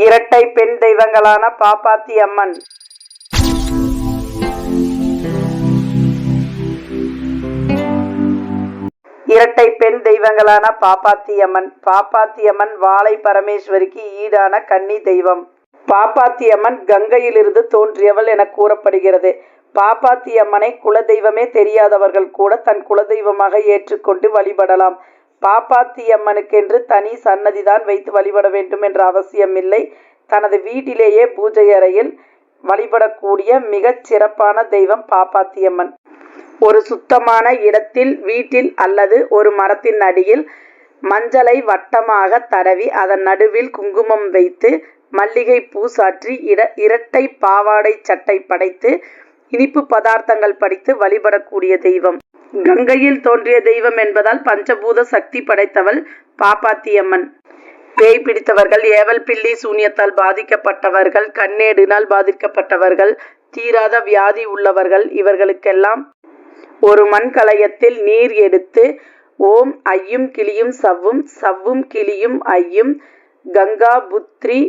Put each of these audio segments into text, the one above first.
இரட்டை பெண் தெய்வங்களான பாப்பாத்தி அம்மன். இரட்டை பெண் தெய்வங்களான பாப்பாத்தியம்மன் பாப்பாத்தியம்மன் வாழை பரமேஸ்வரிக்கு ஈடான கன்னி தெய்வம். பாப்பாத்தி அம்மன் கங்கையிலிருந்து தோன்றியவள் என கூறப்படுகிறது. பாப்பாத்தி அம்மனை குலதெய்வமே தெரியாதவர்கள் கூட தன் குலதெய்வமாக ஏற்றுக்கொண்டு வழிபடலாம். பாப்பாத்தியம்மனுக்கென்று தனி சன்னதிதான் வைத்து வழிபட வேண்டும் என்ற அவசியமில்லை. தனது வீட்டிலேயே பூஜை அறையில் வழிபடக்கூடிய மிகச் சிறப்பான தெய்வம் பாப்பாத்தியம்மன். ஒரு சுத்தமான இடத்தில் வீட்டில் அல்லது ஒரு மரத்தின் அடியில் மஞ்சளை வட்டமாக தடவி அதன் நடுவில் குங்குமம் வைத்து மல்லிகை பூ சாற்றி இட இரட்டை பாவாடை சட்டை படைத்து இனிப்பு பதார்த்தங்கள் படித்து வழிபடக்கூடிய தெய்வம். கங்கையில் தோன்றிய தெய்வம் என்பதால் பஞ்சபூத சக்தி படைத்தவள் பாப்பாத்தியம்மன். பேய் பிடித்தவர்கள் ஏவல் பில்லி சூன்யத்தால் பாதிக்கப்பட்டவர்கள் கண்ணேடினால் பாதிக்கப்பட்டவர்கள் தீராத வியாதி உள்ளவர்கள் இவர்களுக்கெல்லாம் ஒரு மண்கலயத்தில் நீர் எடுத்து ஓம் ஐயும் கிளியும் சவ்வும் சவ்வும் கிளியும் ஐயும் கங்கா புத்ரி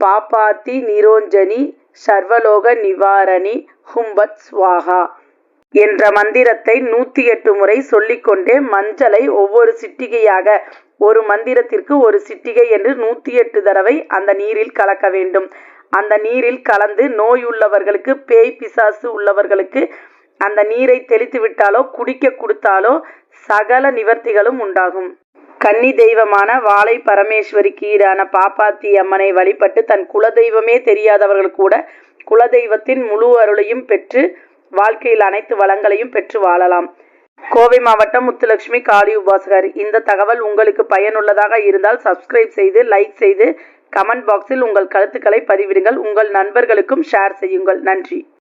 பாப்பாத்தி நிரோஞ்சனி சர்வலோக நிவாரணி ஹும்பத் ஸ்வாகா. என்ற மந்திரத்தை நூத்தி எட்டு முறை சொல்லிக்கொண்டே மஞ்சளை ஒவ்வொரு சிட்டிகையாக ஒரு மந்திரத்திற்கு ஒரு சிட்டிகை என்று நூத்தி எட்டு தடவை அந்த நீரில் கலக்க வேண்டும். அந்த நீரில் கலந்து நோய் உள்ளவர்களுக்கு பேய் பிசாசு உள்ளவர்களுக்கு அந்த நீரை தெளித்து விட்டாலோ குடிக்க கொடுத்தாலோ சகல நிவர்த்திகளும் உண்டாகும். கன்னி தெய்வமான வாழை பரமேஸ்வரிக்கு ஈடான பாப்பாத்தி அம்மனை வழிபட்டு தன் குலதெய்வமே தெரியாதவர்கள் கூட குலதெய்வத்தின் முழு அருளையும் பெற்று வாழ்க்கையில் அனைத்து வளங்களையும் பெற்று வாழலாம். கோவை மாவட்டம் முத்துலட்சுமி காளி உபாசகர். இந்த தகவல் உங்களுக்கு பயனுள்ளதாக இருந்தால் சப்ஸ்கிரைப் செய்து லைக் செய்து கமெண்ட் பாக்ஸில் உங்கள் கருத்துக்களை பதிவிடுங்கள். உங்கள் நண்பர்களுக்கும் ஷேர் செய்யுங்கள். நன்றி.